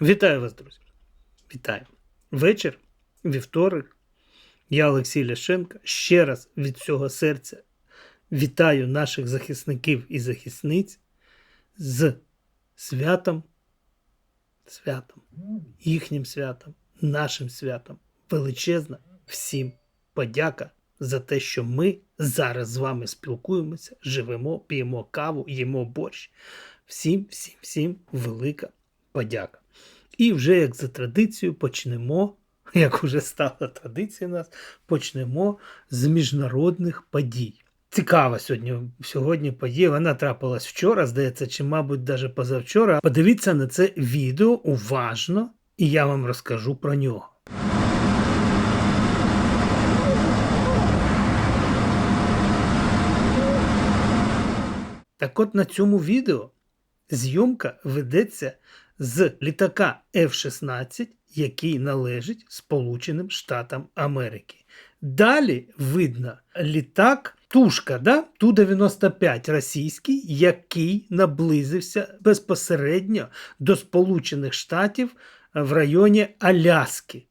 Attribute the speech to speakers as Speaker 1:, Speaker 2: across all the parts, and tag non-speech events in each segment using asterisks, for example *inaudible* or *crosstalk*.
Speaker 1: Вітаю вас, друзі. Вітаю. Вечір, вівторок. Я Олексій Ляшенко. Ще раз від всього серця вітаю наших захисників і захисниць з святом, святом, їхнім святом, нашим святом. Величезна всім подяка за те, що ми зараз з вами спілкуємося, живемо, п'ємо каву, їмо борщ. Всім, всім, всім велика подяка. І вже як за традицією почнемо, *laughs* як вже стала традиція у нас, почнемо з міжнародних подій. Цікава сьогодні, сьогодні подія. Вона трапилась вчора, здається, чи, мабуть, навіть позавчора. Подивіться на це відео уважно, і я вам розкажу про нього. Так от на цьому відео зйомка ведеться з літака F-16, який належить Сполученим Штатам Америки. Далі видно літак Тушка, да? Ту-95 російський, який наблизився безпосередньо до Сполучених Штатів в районі Аляски.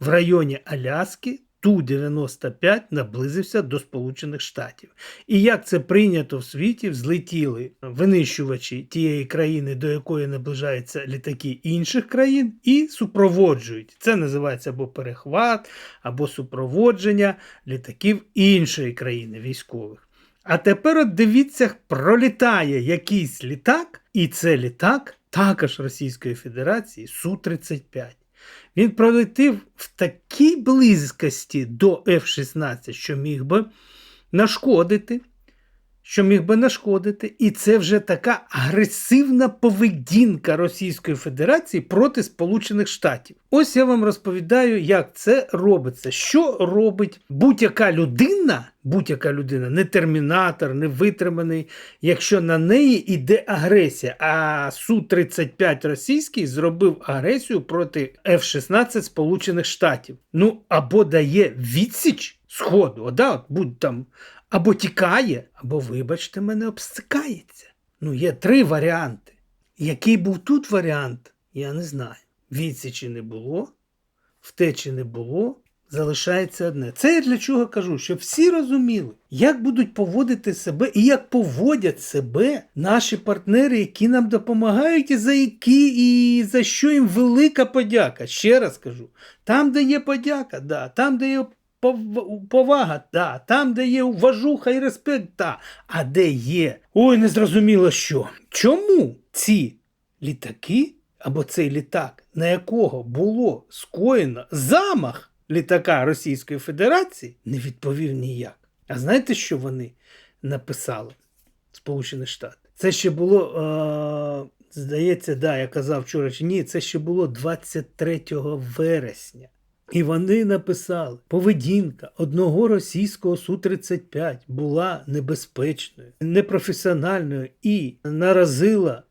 Speaker 1: В районі Аляски Ту-95 наблизився до Сполучених Штатів. І як це прийнято в світі, взлетіли винищувачі тієї країни, до якої наближаються літаки інших країн, і супроводжують. Це називається або перехват, або супроводження літаків іншої країни військових. А тепер от дивіться, пролітає якийсь літак, і це літак також Російської Федерації Су-35. Він пролетів в такій близькості до F-16, що міг би нашкодити, що міг би нашкодити, і це вже така агресивна поведінка Російської Федерації проти Сполучених Штатів. Ось я вам розповідаю, як це робиться. Що робить будь-яка людина, будь-яка людина, не термінатор, не витриманий, якщо на неї йде агресія. А Су-35 російський зробив агресію проти F-16 Сполучених Штатів. Ну або дає відсіч сходу, да, от будь там або тікає, або, вибачте, мене обстикається. Ну, є три варіанти. Який був тут варіант, я не знаю. Відсічі не було, втечі не було. Залишається одне. Це я для чого кажу, щоб всі розуміли, як будуть поводити себе і як поводять себе наші партнери, які нам допомагають, і за які, і за що їм велика подяка. Ще раз кажу: там, де є подяка, да, там, де є повага, да, там, де є уважуха і респект, да, а де є. Ой, не зрозуміло що. Чому ці літаки або цей літак, на якого було скоєно замах літака Російської Федерації, не відповів ніяк. А знаєте, що вони написали? Сполучені Штати? Це ще було, е, здається, да, я казав вчора, чи ні, це ще було 23 вересня. І вони написали: поведінка одного російського Су-35 була небезпечною, непрофесіональною і наразила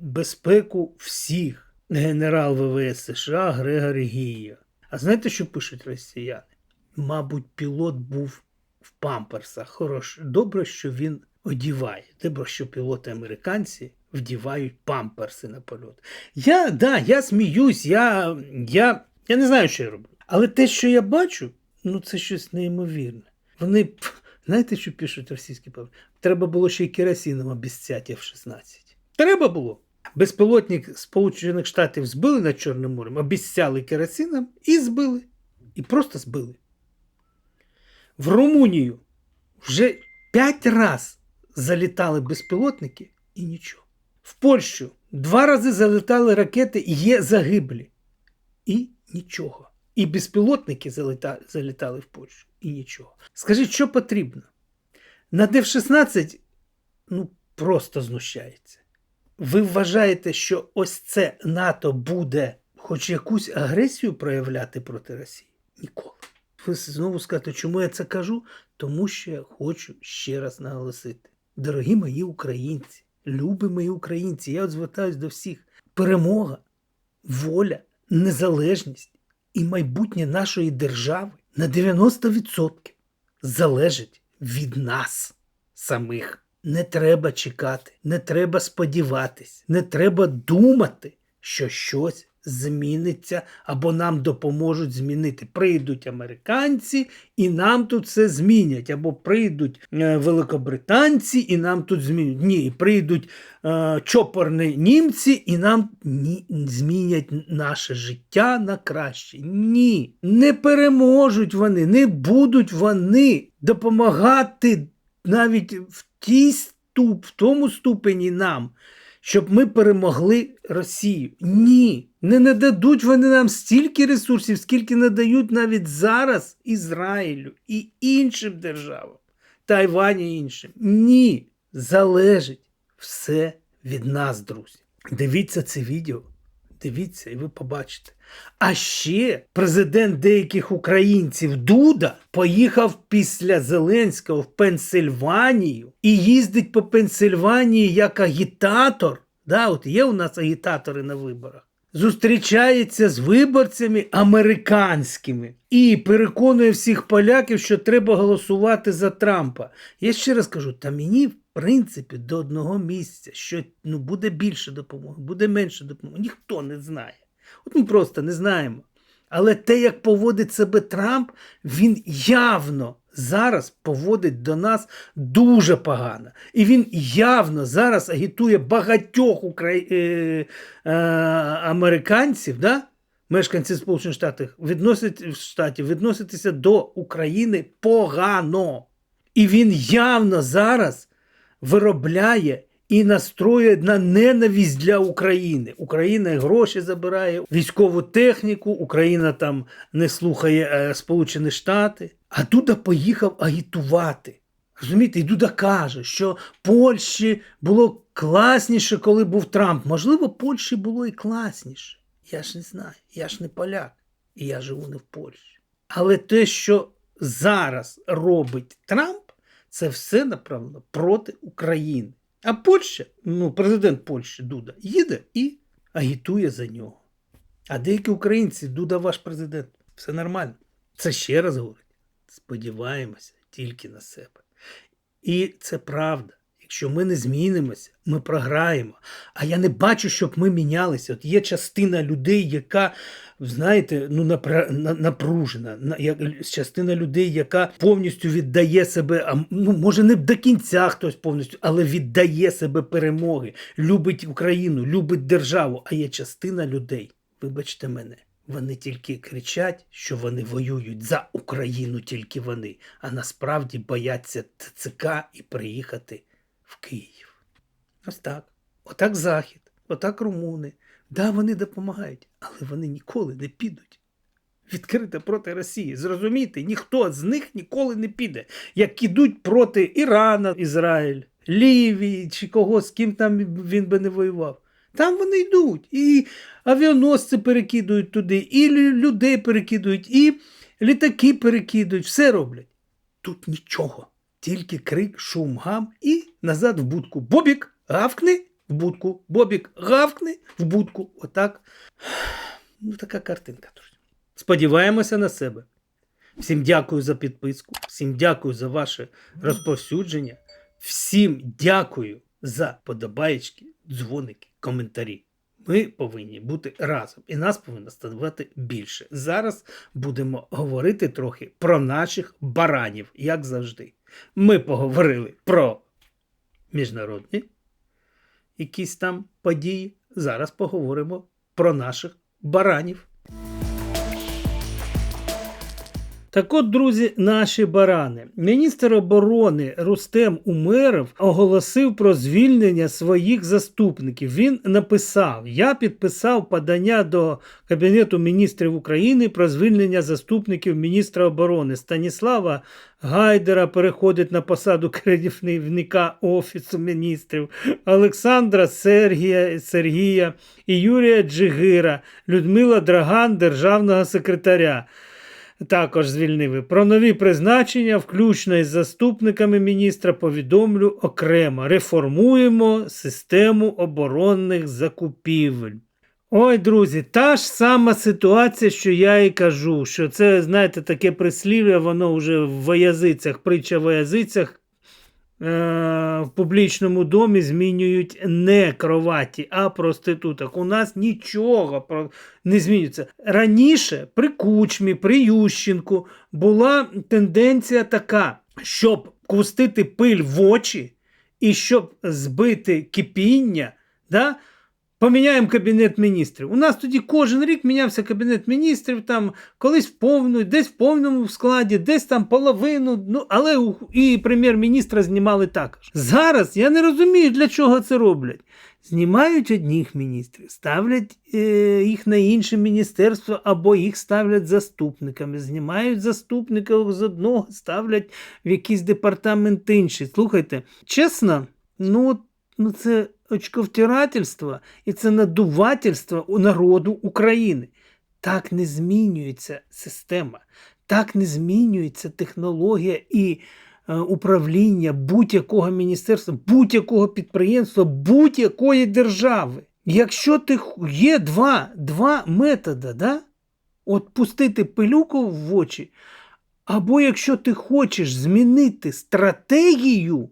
Speaker 1: безпеку всіх. Генерал ВВС США Грегорі Гія. А знаєте, що пишуть росіяни? Мабуть, пілот був в памперсах. Хорош. Добре, що він одіває. Добре, що пілоти американці вдівають памперси на польот. Я, да, я сміюсь, я, я, я не знаю, що я роблю. Але те, що я бачу, ну це щось неймовірне. Вони, знаєте, що пишуть російські памперси? Треба було ще й керосином обіцяти F-16. Треба було. Безпілотник Сполучених Штатів збили над Чорним морем, обіцяли керосином і збили. І просто збили. В Румунію вже п'ять разів залітали безпілотники і нічого. В Польщу два рази залітали ракети і є загиблі. І нічого. І безпілотники залітали, залітали в Польщу і нічого. Скажіть, що потрібно? На F-16 ну, просто знущається. Ви вважаєте, що ось це НАТО буде хоч якусь агресію проявляти проти Росії? Ніколи. Ви знову скажете, чому я це кажу? Тому що я хочу ще раз наголосити. Дорогі мої українці, любі мої українці, я от звертаюсь до всіх. Перемога, воля, незалежність і майбутнє нашої держави на 90% залежить від нас самих. Не треба чекати, не треба сподіватись, не треба думати, що щось зміниться або нам допоможуть змінити. Прийдуть американці і нам тут все змінять, або прийдуть е, великобританці і нам тут змінять. Ні, прийдуть е, чопорні німці і нам ні, змінять наше життя на краще. Ні, не переможуть вони, не будуть вони допомагати навіть в тій ступ, в тому ступені нам, щоб ми перемогли Росію. Ні, не нададуть вони нам стільки ресурсів, скільки надають навіть зараз Ізраїлю і іншим державам, Тайвані і іншим. Ні, залежить все від нас, друзі. Дивіться це відео. Дивіться, і ви побачите. А ще президент деяких українців Дуда поїхав після Зеленського в Пенсильванію і їздить по Пенсильванії як агітатор. Да, от є у нас агітатори на виборах. Зустрічається з виборцями американськими і переконує всіх поляків, що треба голосувати за Трампа. Я ще раз кажу, та мені, в принципі, до одного місця, що ну, буде більше допомоги, буде менше допомоги. Ніхто не знає. От ми просто не знаємо. Але те, як поводить себе Трамп, він явно зараз поводить до нас дуже погано. І він явно зараз агітує багатьох украї... е... Е... американців, да? мешканців Сполучених Штатів, відносить... Штатів відноситися до України погано. І він явно зараз виробляє і настроює на ненависть для України. Україна гроші забирає, військову техніку, Україна там не слухає е, Сполучені Штати. А Дуда поїхав агітувати. Розумієте, і Дуда каже, що Польщі було класніше, коли був Трамп. Можливо, Польщі було і класніше. Я ж не знаю, я ж не поляк, і я живу не в Польщі. Але те, що зараз робить Трамп, це все направлено проти України. А Польща, ну, президент Польщі Дуда, їде і агітує за нього. А деякі українці, Дуда ваш президент, все нормально. Це ще раз говорить. Сподіваємося тільки на себе. І це правда. Якщо ми не змінимося, ми програємо. А я не бачу, щоб ми мінялися. От є частина людей, яка, знаєте, ну напружена, частина людей, яка повністю віддає себе, ну може не до кінця хтось повністю, але віддає себе перемоги, любить Україну, любить державу. А є частина людей, вибачте мене. Вони тільки кричать, що вони воюють за Україну, тільки вони, а насправді бояться ТЦК і приїхати в Київ. Ось так. Отак Захід, отак румуни. Да, вони допомагають, але вони ніколи не підуть. Відкрито проти Росії. Зрозумійте, ніхто з них ніколи не піде. Як ідуть проти Ірана, Ізраїль, Лівії чи когось, з ким там він би не воював. Там вони йдуть. І авіаносці перекидують туди, і людей перекидують, і літаки перекидують, все роблять. Тут нічого. Тільки крик, шум, гам і назад в будку. Бобік, гавкни в будку. Бобік, гавкни в будку. Отак. Ну, така картинка. Сподіваємося на себе. Всім дякую за підписку, всім дякую за ваше розповсюдження. Всім дякую за подобаєчки, дзвоники, коментарі. Ми повинні бути разом, і нас повинно ставати більше. Зараз будемо говорити трохи про наших баранів, як завжди. Ми поговорили про міжнародні якісь там події. Зараз поговоримо про наших баранів. Так от, друзі, наші барани. Міністр оборони Рустем Умеров оголосив про звільнення своїх заступників. Він написав: Я підписав подання до Кабінету міністрів України про звільнення заступників міністра оборони Станіслава Гайдера переходить на посаду керівника Офісу міністрів, Олександра Сергія Сергія і Юрія Джигира, Людмила Драган, державного секретаря також звільнили. Про нові призначення, включно із заступниками міністра, повідомлю окремо. Реформуємо систему оборонних закупівель. Ой, друзі, та ж сама ситуація, що я і кажу, що це, знаєте, таке прислів'я, воно вже в воязицях, притча в воязицях в публічному домі змінюють не кроваті, а проституток. У нас нічого не змінюється. Раніше при Кучмі, при Ющенку була тенденція така, щоб кустити пиль в очі і щоб збити кипіння. Да? Поміняємо кабінет міністрів. У нас тоді кожен рік мінявся кабінет міністрів, там колись в повну, десь в повному складі, десь там половину. Ну але і прем'єр-міністра знімали також. Зараз я не розумію, для чого це роблять. Знімають одних міністрів, ставлять е, їх на інше міністерство або їх ставлять заступниками. Знімають заступника з одного, ставлять в якийсь департамент інший. Слухайте, чесно, ну, ну це очковтирательство і це надувательство у народу України. Так не змінюється система, так не змінюється технологія і е, управління будь-якого міністерства, будь-якого підприємства, будь-якої держави. Якщо ти є два, два методи, да? от пустити пилюку в очі, або якщо ти хочеш змінити стратегію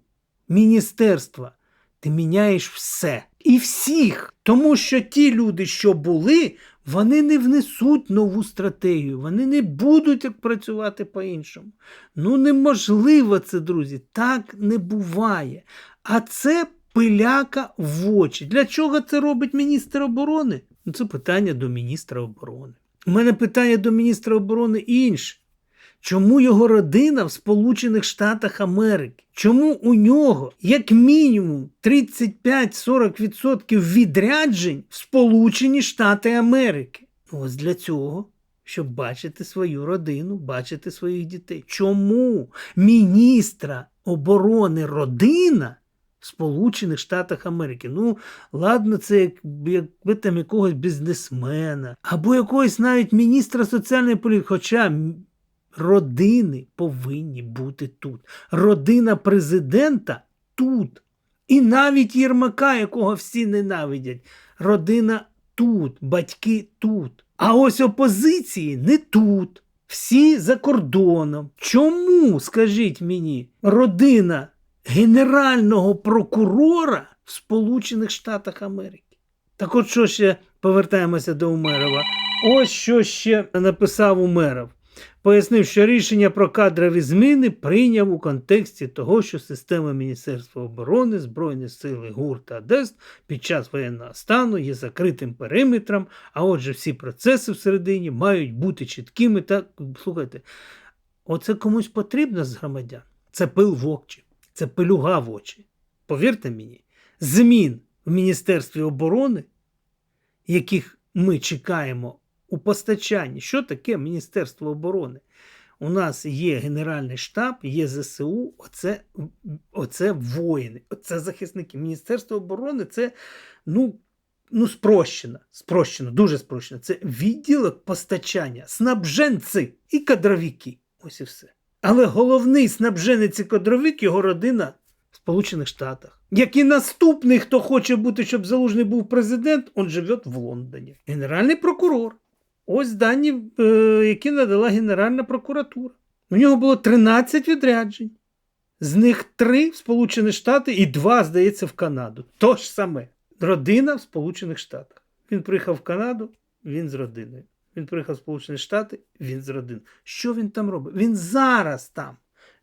Speaker 1: міністерства, ти міняєш все і всіх. Тому що ті люди, що були, вони не внесуть нову стратегію, вони не будуть працювати по-іншому. Ну, неможливо це, друзі, так не буває. А це пиляка в очі. Для чого це робить міністр оборони? Ну, це питання до міністра оборони. У мене питання до міністра оборони інше. Чому його родина в Сполучених Штатах Америки? Чому у нього як мінімум 35-40% відряджень в Сполучені Штати Америки? Ось для цього, щоб бачити свою родину, бачити своїх дітей. Чому міністра оборони родина в Сполучених Штатах Америки? Ну, ладно, це як, якби там якогось бізнесмена, або якогось навіть міністра соціальної політики. Хоча родини повинні бути тут. Родина президента тут. І навіть Єрмака, якого всі ненавидять. Родина тут, батьки тут. А ось опозиції не тут. Всі за кордоном. Чому, скажіть мені, родина генерального прокурора в Сполучених Штатах Америки? Так от що ще повертаємося до Умерова. Ось що ще написав Умеров. Пояснив, що рішення про кадрові зміни прийняв у контексті того, що система Міністерства оборони, Збройні сили ГУР та ДЕС під час воєнного стану є закритим периметром, а отже, всі процеси всередині мають бути чіткими та слухайте, оце комусь потрібно з громадян. Це пил в очі, це пилюга в очі. Повірте мені, змін в Міністерстві оборони, яких ми чекаємо у постачанні. Що таке Міністерство оборони? У нас є Генеральний штаб, є ЗСУ, оце, оце воїни, оце захисники. Міністерство оборони це ну, ну, спрощено, спрощено, дуже спрощено. Це відділок постачання, снабженці і кадровіки. Ось і все. Але головний снабженець і кадровик його родина в Сполучених Штатах. Як і наступний, хто хоче бути, щоб Залужний був президент, він живе в Лондоні. Генеральний прокурор. Ось дані, е, які надала Генеральна прокуратура. У нього було 13 відряджень. З них 3 в Сполучені Штати і 2, здається, в Канаду. То ж саме. Родина в Сполучених Штатах. Він приїхав в Канаду, він з родиною. Він приїхав в Сполучені Штати, він з родиною. Що він там робить? Він зараз там.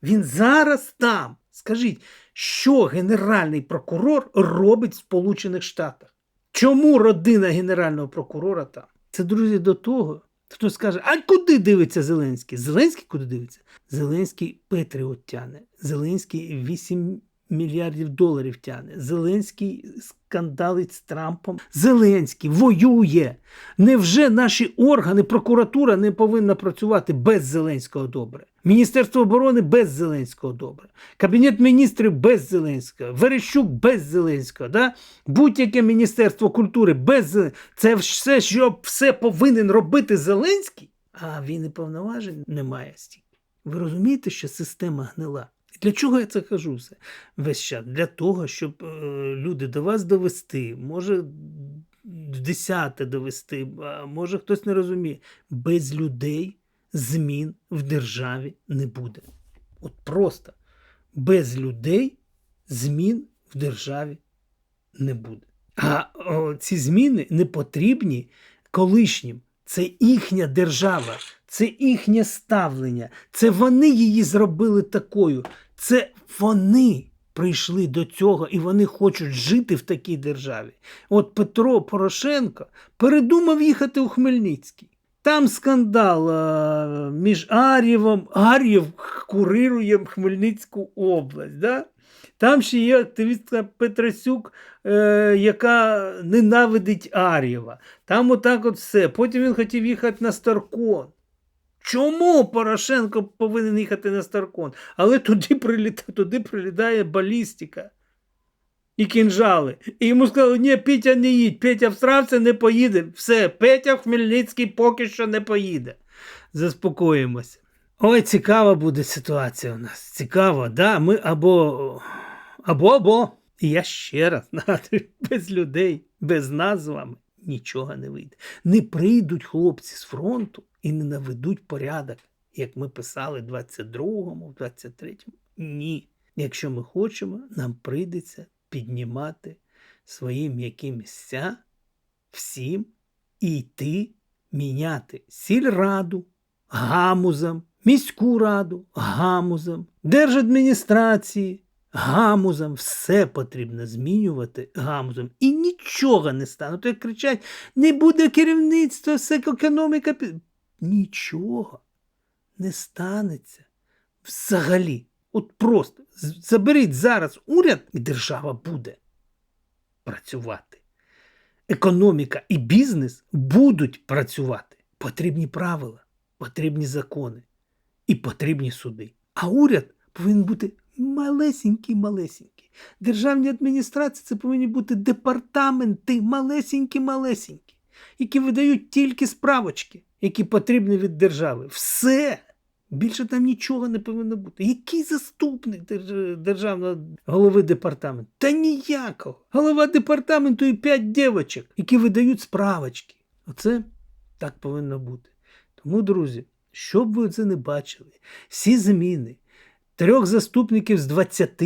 Speaker 1: Він зараз там. Скажіть, що генеральний прокурор робить в Сполучених Штатах? Чому родина генерального прокурора там? Це, друзі, до того. Хто скаже, а куди дивиться Зеленський? Зеленський куди дивиться? Зеленський Петріот тяне. Зеленський 8 мільярдів доларів тяне. Зеленський скандалить з Трампом. Зеленський воює. Невже наші органи, прокуратура не повинна працювати без Зеленського добре? Міністерство оборони без Зеленського добре. Кабінет міністрів без Зеленського, Верещук без Зеленського, да? будь-яке міністерство культури без Зеленського. Це все, що все повинен робити Зеленський, а він і повноважень не має стільки. Ви розумієте, що система гнила? Для чого я це кажу все весь час? Для того, щоб е, люди до вас довести, може в десяте довести, а може хтось не розуміє. Без людей змін в державі не буде. От просто без людей змін в державі не буде. А о, ці зміни не потрібні колишнім. Це їхня держава, це їхнє ставлення, це вони її зробили такою. Це вони прийшли до цього і вони хочуть жити в такій державі. От Петро Порошенко передумав їхати у Хмельницький. Там скандал а, між Ар'євом. Ар'єв курирує Хмельницьку область. Да? Там ще є активістка Петрасюк, е, яка ненавидить Ар'єва. Там отак от все. Потім він хотів їхати на Старкон. Чому Порошенко повинен їхати на Старкон? Але туди прилітає, туди прилітає балістика і кінжали. І йому сказали, ні, Петя не їдь, Петя всрався, не поїде. Все, Петя в Хмельницький поки що не поїде. Заспокоїмося. Ой, цікава буде ситуація у нас. Цікаво, да, ми або або або. І я ще раз нагадую, без людей, без нас з вами нічого не вийде. Не прийдуть хлопці з фронту і не наведуть порядок, як ми писали в 22-му, в 23-му. Ні. Якщо ми хочемо, нам прийдеться піднімати свої м'які місця всім і йти міняти сільраду гамузом, міську раду гамузом, держадміністрації гамузом. Все потрібно змінювати гамузом. І нічого не стане. То як кричать, не буде керівництва, все економіка. Пі-». Нічого не станеться взагалі. От просто заберіть зараз уряд, і держава буде працювати. Економіка і бізнес будуть працювати. Потрібні правила, потрібні закони і потрібні суди. А уряд повинен бути малесенький, малесенький. Державні адміністрації це повинні бути департаменти малесенькі, малесенькі, які видають тільки справочки, які потрібні від держави. Все. Більше там нічого не повинно бути. Який заступник державного голови департаменту? Та ніякого. Голова департаменту і п'ять дівочок, які видають справочки. Оце так повинно бути. Тому, друзі, щоб ви це не бачили, всі зміни трьох заступників з 20,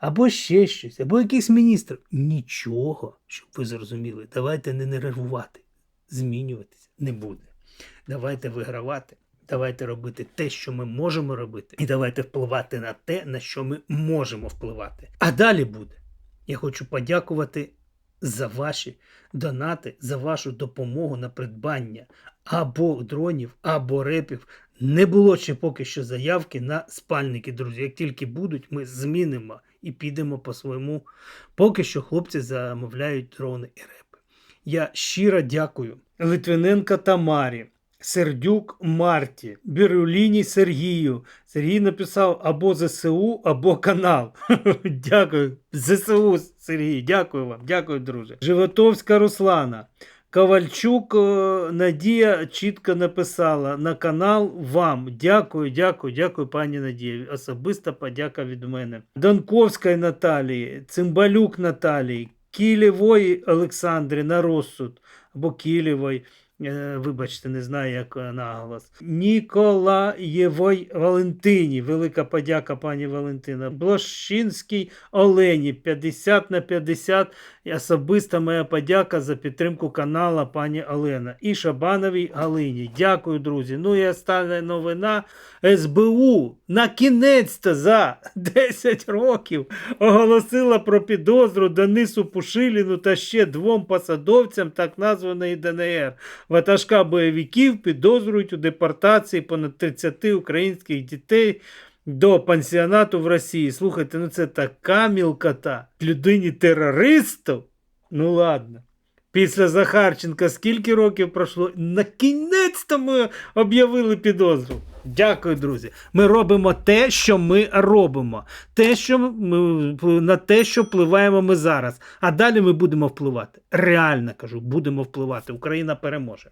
Speaker 1: або ще щось, або якийсь міністр. Нічого, щоб ви зрозуміли. Давайте не нервувати. Змінюватися не буде. Давайте вигравати. Давайте робити те, що ми можемо робити, і давайте впливати на те, на що ми можемо впливати. А далі буде. Я хочу подякувати за ваші донати, за вашу допомогу на придбання або дронів, або репів. Не було ще поки що заявки на спальники, друзі. Як тільки будуть, ми змінимо і підемо по своєму. Поки що хлопці замовляють дрони і репи. Я щиро дякую Литвиненка Тамарі. Сердюк Марті, Біруліні Сергію. Сергій написав або ЗСУ, або канал. *laughs* Дякую. ЗСУ Сергій, дякую вам, дякую, друже. Животовська Руслана. Ковальчук е, Надія чітко написала на канал вам. Дякую, дякую, дякую, пані Надія. Особиста подяка від мене. Донковської Наталії, Цимбалюк Наталії, Кілєвої Олександрі на розсуд або Кілєвої. Е, Вибачте, не знаю, як е, наголос. Ніколаєвой Валентині. Велика подяка, пані Валентина. Блощинський Олені 50 на 50. І Особиста моя подяка за підтримку канала пані Олена. І Шабановій Галині. Дякую, друзі. Ну і остання новина. СБУ на кінець-то за 10 років оголосила про підозру Денису Пушиліну та ще двом посадовцям так названої ДНР. Ватажка бойовиків підозрюють у депортації понад 30 українських дітей до пансіонату в Росії. Слухайте, ну це така мілкота. Людині терористів? Ну ладно. Після Захарченка скільки років пройшло? На кінець-то ми об'явили підозру. Дякую, друзі. Ми робимо те, що ми робимо. Те, що ми, на те, що впливаємо ми зараз. А далі ми будемо впливати. Реально кажу, будемо впливати. Україна переможе.